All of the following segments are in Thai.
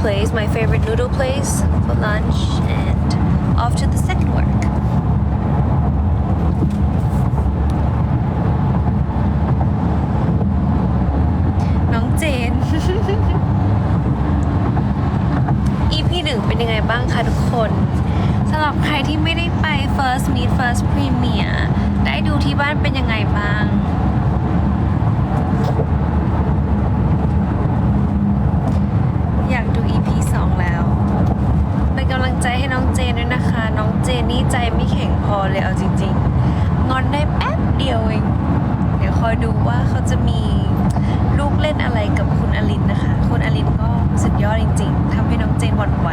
place, my favorite noodle place for lunch, and off to the second work. น้องเจน EP หนึ่งเป็นยังไงบ้างคะทุกคนสำหรับใครที่ไม่ได้ไป First Meet First Premiere ได้ดูที่บ้านเป็นยังไงบ้าง อยากดู EP 2 แล้ว เป็นกำลังใจให้น้องเจนด้วยนะคะ น้องเจนนี่ใจไม่แข็งพอเลยเอาจริงๆ งอนได้แป๊บเดียวเอง เดูว่าเขาจะมีลูกเล่นอะไรกับคุณอลินนะคะ คุณอลินก็สุดยอดจริง ๆทำให้น้องเจนหวั่นไหว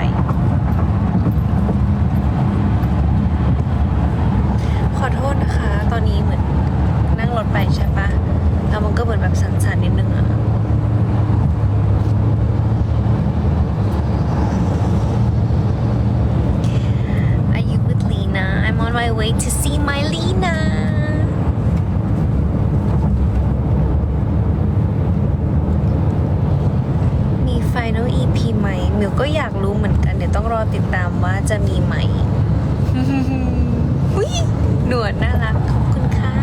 ขอโทษนะคะ ตอนนี้เหมือนนั่งรถไปใช่ปะแล้วมันก็เหมือนแบบสั่นๆนิดนึงอะ Are you with Lena? I'm on my way to see my Lena. มี Final EP ไหมมิวก็อยากรู้เหมือนกัน เดี๋ยวต้องรอติดตามว่าจะมีไหม อุ๊ยหนวดน่ารัก ขอบคุณค่ะ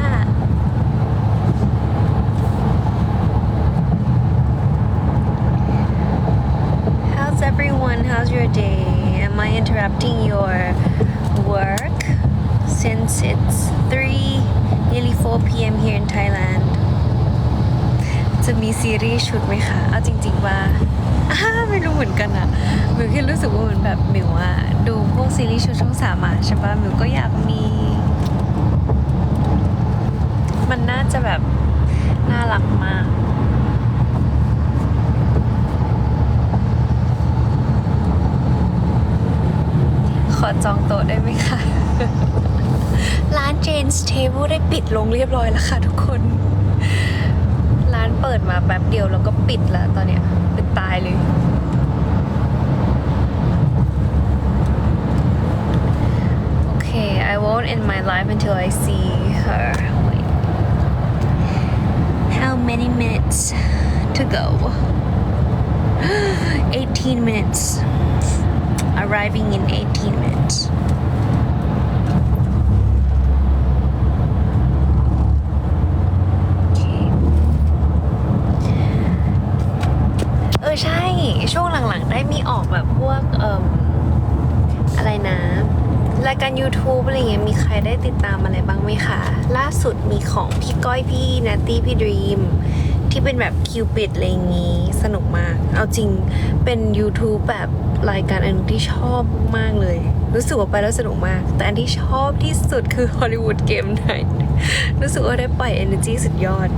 How's everyone? How's your day? Am I interrupting your work since it's 3 nearly 4 p.m. here in Thailand? จะมีซีรีส์ชุดไหมคะ เอาจริง ๆ ว่าไม่รู้เหมือนกันอะมิวแค่รู้สึกว่าเหมือนแบบมิวอะดูพวกซีรีส์ชุดช่องสามมาใช่ปะมิวก็อยากมี มันน่าจะแบบ น่ารักมากขอจองโต๊ะได้ไหมคะ ร้าน Jane's Table ได้ปิดลงเรียบร้อยแล้วค่ะทุกคน ร้านเปิดมาแป๊บเดียวแล้วก็ปิดแล้วตอนเนี้ยปิดตายเลย Okay I won't end my life until I see her Wait. How many minutes to go 18 minutes arriving in 18 minutes. Okay. เออใช่ ช่วงหลังๆ ได้มีออกแบบพวกเอ่อะไรนะรายการ YouTube อะไรเงี้ยมีใครได้ติดตามอะไรบ้างไหมคะ ล่าสุดมีของพี่ก้อยพี่นัตตี้พี่ดรีมที่เป็นแบบคิวปิดอะไรอย่างงี้ สนุกมาก เอาจริงเป็น YouTube แบบรายการอันที่ชอบมากเลย รู้สึกว่าไปแล้วสนุกมาก แต่อันที่ชอบที่สุดคือ Hollywood Game Night รู้สึกว่าได้ปล่อย energy สุดยอด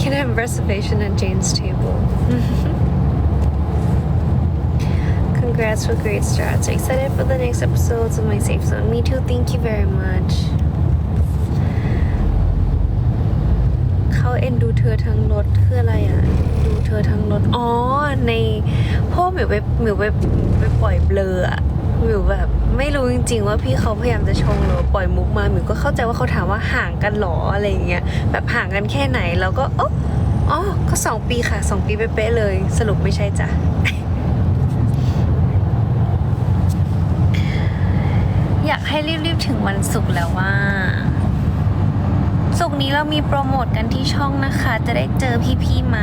Can I have a reservation at Jane's table? Congrats for great start. So excited for the next episodes of my safe zone. Me too. Thank you very much. เขาเอ็นดูเธอทั้งรถคืออะไรอะ ดูเธอทั้งรถ อ๋อ ในพวกหมิวไปหมิวไปไปปล่อยเบลออะหมิวแบบไม่รู้จริง ๆ ว่าพี่เขาพยายามจะชงหรือปล่อยมุกมาหมิวก็เข้าใจว่าเขาถามว่าห่างกันหรออะไรอย่างเงี้ยแบบห่างกันแค่ไหน แล้วก็โอ๋อ อ๋อ ก็สองปีค่ะสองปีเป๊ะเลย สรุปไม่ใช่จ้ะ อยากให้รีบๆถึงวันศุกร์แล้วว่าศุกร์นี้เรามีโปรโมทกันที่ช่องนะคะ จะได้เจอพี่ๆไหม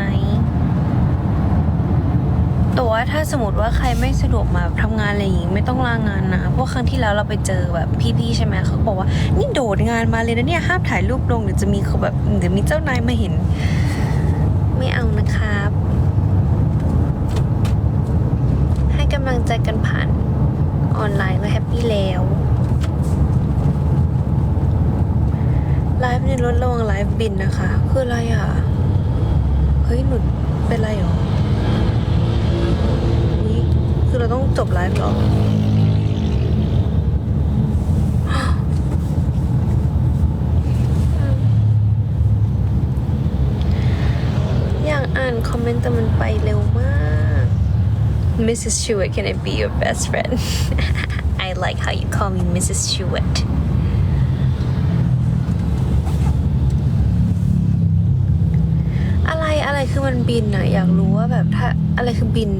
แต่ว่าถ้าสมมติว่าใครไม่สะดวกมาทำงานอะไรอย่างงี้ไม่ต้องลางานนะ เพราะครั้งที่แล้วเราไปเจอแบบพี่ๆใช่ไหมเขาบอกว่า นี่โดดงานมาเลยนะเนี่ยห้ามถ่ายรูปลงเดี๋ยวจะมีเขาแบบเดี๋ยวมีเจ้านายมาเห็น ไม่เอานะครับ ให้กำลังใจกันผ่านออนไลน์ก็แฮปปี้แล้วไลฟ์ในรถระวังไลฟ์บินนะคะ คืออะไรอะ เฮ้ย หนุดเป็นไรหรอคือเราต้องจบไลฟ์หรอ อมเมนต์แต่มันไปเร็วมาก Mrs. Stewart can I be your best friend I like how you call me Mrs. Stewart อะไรอะไรคือมันบินอะอยากรู้ว่าแบบถ้าอะไรคือบิน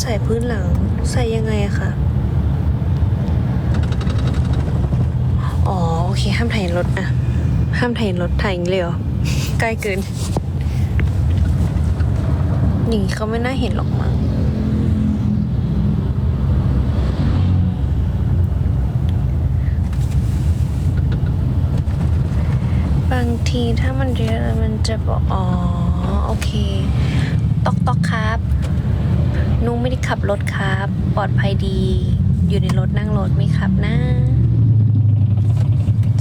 ใส่พื้นหลัง ใส่ยังไงอะคะ อ๋อโอเค ห้ามถ่ายรถอะห้ามถ่ายรถถ่ายอย่างนี้เลยเหรอใกล้เกินอย่างนี้เขาไม่น่าเห็นหรอกมั้งบางทีถ้ามันเยอะแล้วมันจะบอกอ๋อ โอเค ตอกตอกครับนุ้งไม่ได้ขับรถครับ ปลอดภัยดี อยู่ในรถนั่งรถไหม่ขับนะ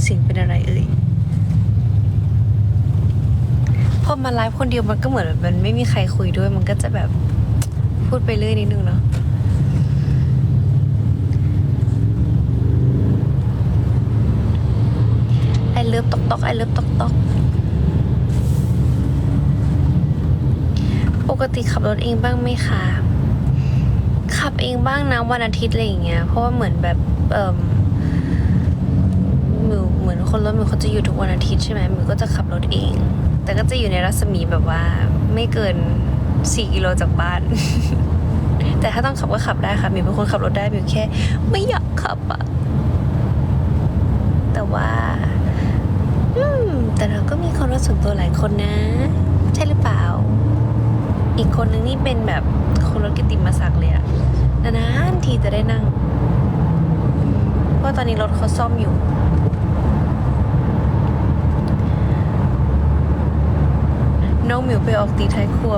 เสิ่งเป็นอะไรเอ่ยพอมาไลฟ์คนเดียวมันก็เหมือนแบบมันไม่มีใครคุยด้วยมันก็จะแบบพูดไปเรื่อยนิดนึงเนาะไอเลิฟตอกตอกไอเลิฟตอกตอกปกติขับรถเองบ้างไหมคะขับเองบ้างนะวันอาทิตย์อะไรอย่างเงี้ยเพราะว่าเหมือนแบบเอ่มห เหมือนคนรถมิวเขาจะอยู่ทุกวันอาทิตย์ใช่ไหมมิวก็จะขับรถเอง แต่ก็จะอยู่ในรัศมีแบบว่าไม่เกินสี่กิโลจากบ้าน แต่ถ้าต้องขับก็ขับได้ค่ะมิวเป็นคนขับรถได้มิวแค่ ไม่อยากขับอะแต่ว่า อืม แต่เราก็มีคนรถส่วนตัวหลายคนนะ ใช่หรือเปล่า อีกคนนึงนี่เป็นแบบคนรถกิติมศักเลยอะนานๆทีจะได้นั่ง เพราะตอนนี้รถเขาซ่อมอยู่ น้องหมิวไปออกตีท้ายครัว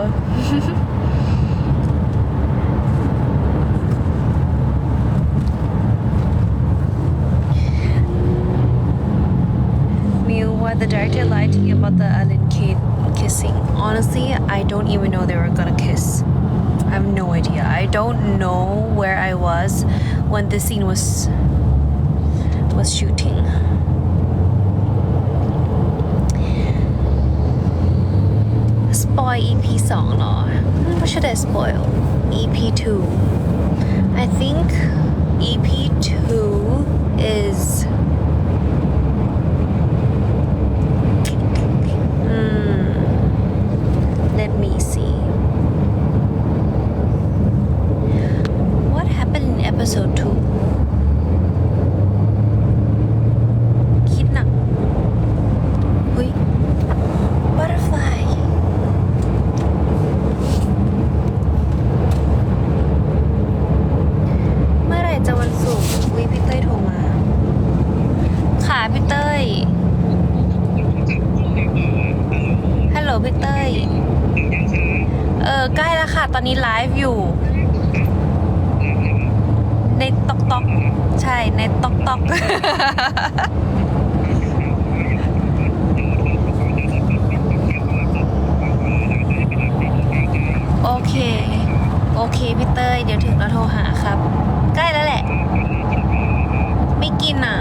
Miu, what the director lied to you about the Alan kid kissing. Honestly, I don't even know they were gonna kiss. I have no idea. I don't know where I was when this scene was was shooting. Spoil EP 2เหรอ What should I spoil? EP 2. I think EP 2 is ในตอกตอกโอเค โอเคพี่เต้ยเดี๋ยวถึงแล้วโทรหาครับ ใกล้แล้วแหละ ไม่กินอะ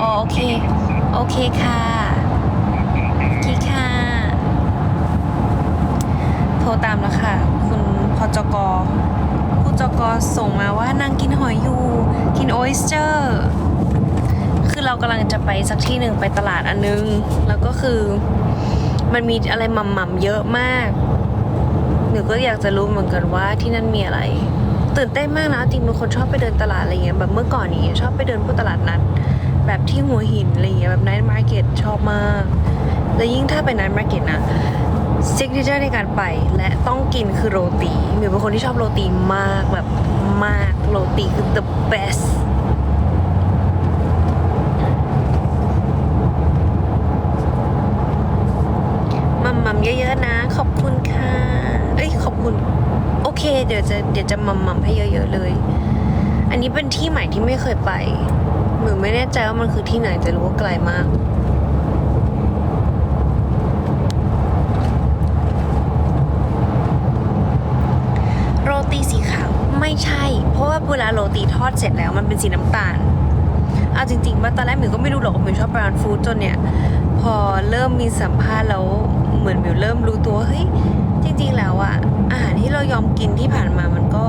อ๋อโอเค โอเคค่ะโอเคค่ะ โทรตามแล้วค่ะ คุณพจก จกส่งมาว่านางกินหอยอยู่ กินโอสเ t อร์ คือเรากำลังจะไปสักที่หนึ่งไปตลาดอันนึง แล้วก็คือมันมีอะไรหม่ำๆเยอะมาก หนูก็อยากจะรู้เหมือนกันว่าที่นั่นมีอะไร ตื่นเต้นมากนะจริงเป็นคนชอบไปเดินตลาดอะไรเงี้ยแบบเมื่อก่อนนี้ชอบไปเดินพวกตลาดนัดแบบที่หัวหินอะไรเงี้ยแบบ night market ชอบมาก แล้วยิ่งถ้าไป night market นะ ซิกเนเจอร์ในการไปและต้องกินคือโรตีมิวเป็นคนที่ชอบโรตีมากแบบมากโรตีคือ the best มัมมัมเยอะๆนะ ขอบคุณค่ะ เอ้ยขอบคุณ โอเค เดี๋ยวจะเดี๋ยวจะมัมมัมให้เยอะๆเลย อันนี้เป็นที่ใหม่ที่ไม่เคยไปหมือไม่แน่ใจว่ามันคือที่ไหนแต่รู้ว่าไกลมาก ไม่ใช่ เพราะว่าเวลาโรตีทอดเสร็จแล้วมันเป็นสีน้ำตาลเอาจริงๆมาตอนแรกหมิวก็ไม่รู้หรอกว่าหมิวชอบบราวน์ฟู้ดจนเนี่ย พอเริ่มมีสัมภาษณ์แล้วเหมือนหมิวเริ่มรู้ตัวเฮ้ยจริง ๆ แล้วอะอาหารที่เรายอมกินที่ผ่านมามันก็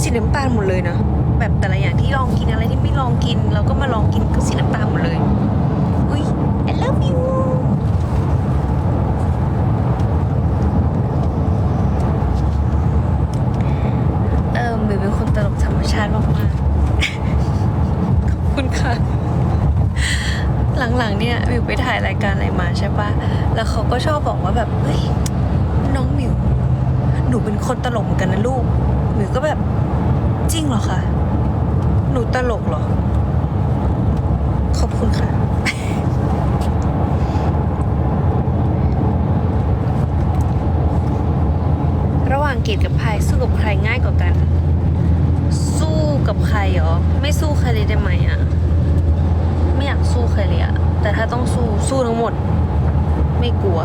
สีน้ำตาลหมดเลยนะแบบแต่ละอย่างที่ลองกินอะไรที่ไม่ลองกิน เราก็มาลองกินก็สีน้ำตาลหมดเลย ว่างเกรดกับพายสู้กับใครง่ายกว่ากัน สู้กับใครเหรอ ไม่สู้ใครเลยได้ไหมอะไม่อยากสู้ใครเลยอะแต่ถ้าต้องสู้สู้ทั้งหมด ไม่กลัว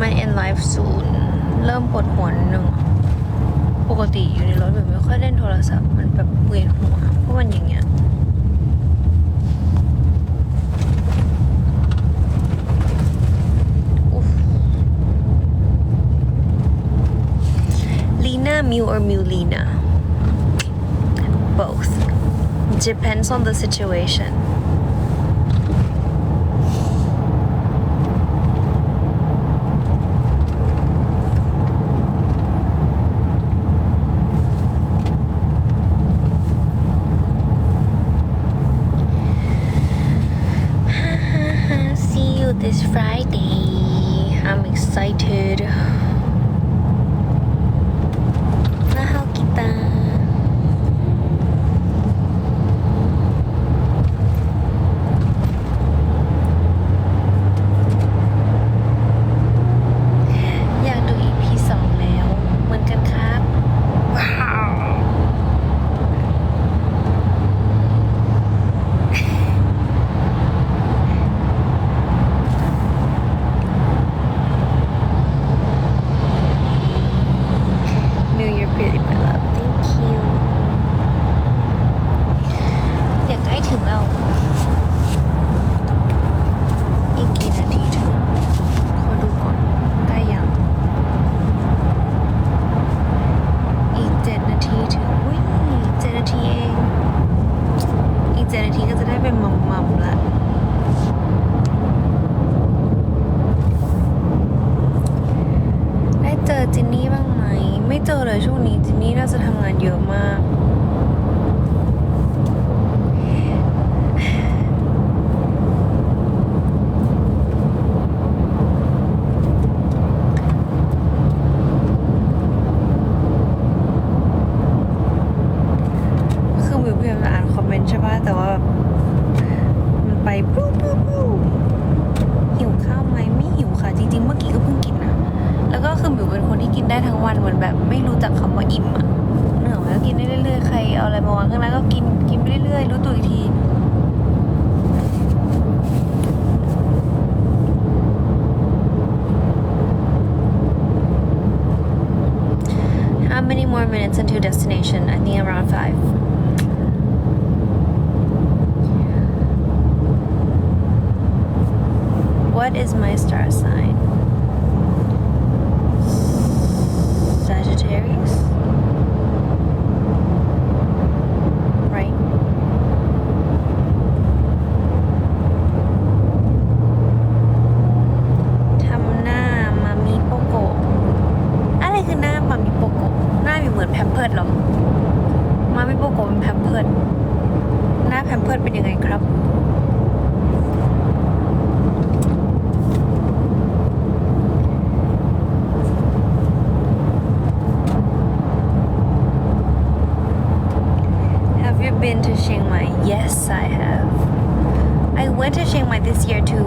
มันเอ็นไลฟ์ศูนย์เริ่มปวดหัวหนึ่ง ปกติอยู่ในรถแบบไม่ค่อยเล่นโทรศัพท์ มันแบบเวียนหัวเพราะมันอย่างเงี้ยลีน่ามิว or มิวลีน่า both depends on the situation นี้จินนี่น่าจะทำงานเยอะมาก minutes until destination I think around five What is my star sign? พื่อนเป็นยังไงครับ Have you been to Chiang Mai? Yes, I have. I went to Chiang Mai this year too.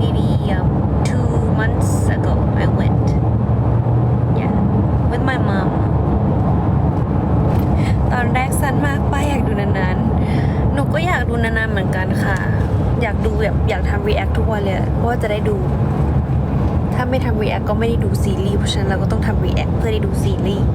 Maybe um, two months ago, I went. Yeah, with my mom. ตอนแรกสั้นมากป้าอยากดูนานๆ หนูก็อยากดูนานๆ เหมือนกันค่ะ อยากดูแบบอยากทำ react ทุกวันเลย เพราะว่าจะได้ดู ถ้าไม่ทำ react ก็ไม่ได้ดูซีรีส์ เพราะฉะนั้นเราก็ต้องทำ react เพื่อได้ดูซีรีส์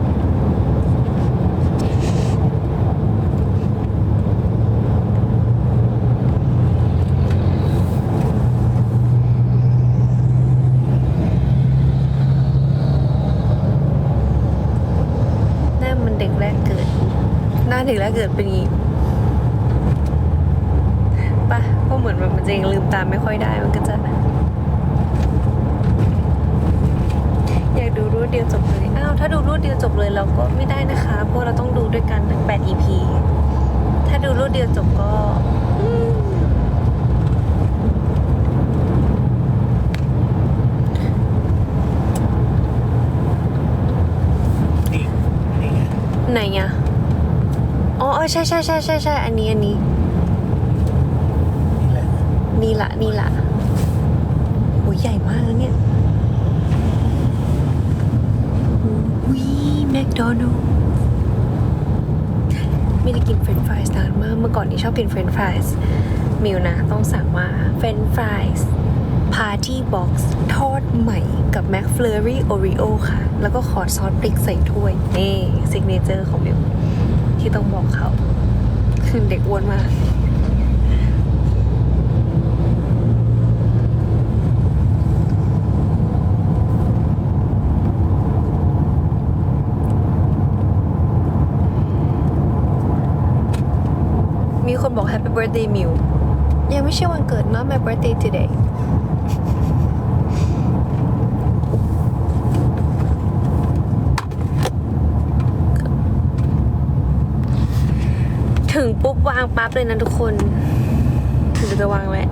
หน้ามันเด็กแรกเกิดหน้าเด็กแรกเกิดเป็นอย่างงี้ปะก็เหมือนแบบ มันจะยังลืมตาไม่ค่อยได้มันก็จะ อยากดูรวดเดียวจบเลย อ้าว ถ้าดูรวดเดียวจบเลยเราก็ไม่ได้นะคะ เพราะเราต้องดูด้วยกันทั้ง8 EP ถ้าดูรวดเดียวจบก็อืมนี่นี่ไงไหนอะอ๋อเออใช่ใช่ใช่ใช่ใช่อันนี้ อันนี้นี่แหละ นี่ละนี่ละโหใหญ่มากแล้วเนี่ยวีแมคโดนัลด์ไม่ได้กินเฟรนฟรายส์นานมากเมื่อก่อนนี้ชอบกินเฟรนฟรายส์มิวนะ ต้องสั่งว่าเฟรนฟรายส์พาร์ตี้บ็อกซ์ทอดใหม่กับแม c เฟลอรี่โอริโอค่ะ แล้วก็ขอซอสพริกใส่ถ้วย นี่ซิกเนเจอร์ของมิวที่ต้องบอกเขาคือเด็กอ้วนมาก มีคน บอก Happy Birthday มิวยังไม่ใช่วันเกิด not my birthday today ถึงปุ๊บวางปั๊บเลยนะทุกคนถึงจะวางแหละ